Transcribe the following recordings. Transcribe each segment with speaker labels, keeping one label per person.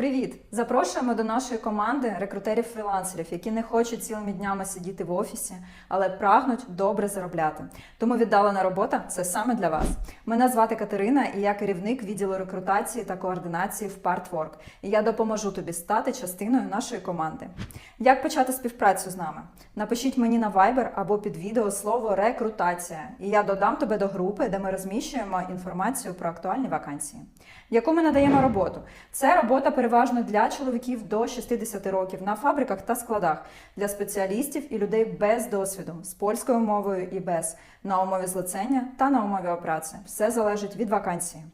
Speaker 1: Привіт! Запрошуємо до нашої команди рекрутерів-фрілансерів, які не хочуть цілими днями сидіти в офісі, але прагнуть добре заробляти. Тому віддалена робота це саме для вас. Мене звати Катерина, і я керівник відділу рекрутації та координації в Partwork. І я допоможу тобі стати частиною нашої команди. Як почати співпрацю з нами? Напишіть мені на Viber або під відео слово рекрутація, і я додам тебе до групи, де ми розміщуємо інформацію про актуальні вакансії. Яку ми надаємо роботу? Це робота переважно для чоловіків до 60 років на фабриках та складах, для спеціалістів і людей без досвіду, з польською мовою і без, на умові злицення та на умові опраці. Все залежить від вакансії.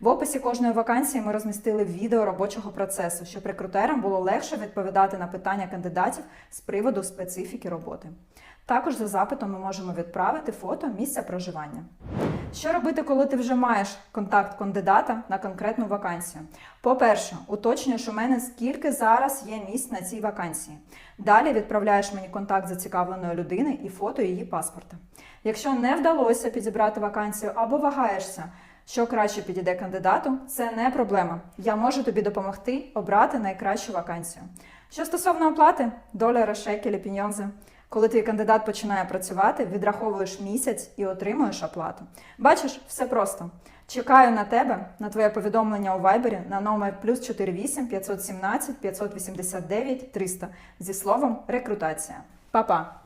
Speaker 1: В описі кожної вакансії ми розмістили відео робочого процесу, щоб рекрутерам було легше відповідати на питання кандидатів з приводу специфіки роботи. Також за запитом ми можемо відправити фото місця проживання. Що робити, коли ти вже маєш контакт кандидата на конкретну вакансію? По-перше, уточнюєш у мене, скільки зараз є місць на цій вакансії. Далі відправляєш мені контакт зацікавленої людини і фото її паспорта. Якщо не вдалося підібрати вакансію або вагаєшся, що краще підійде кандидату, це не проблема. Я можу тобі допомогти обрати найкращу вакансію. Що стосовно оплати, доляри, шекелі, піньонзи. Коли твій кандидат починає працювати, відраховуєш місяць і отримуєш оплату. Бачиш, все просто. Чекаю на тебе, на твоє повідомлення у Вайбері на номер плюс 48 517 589 300 зі словом рекрутація. Па-па!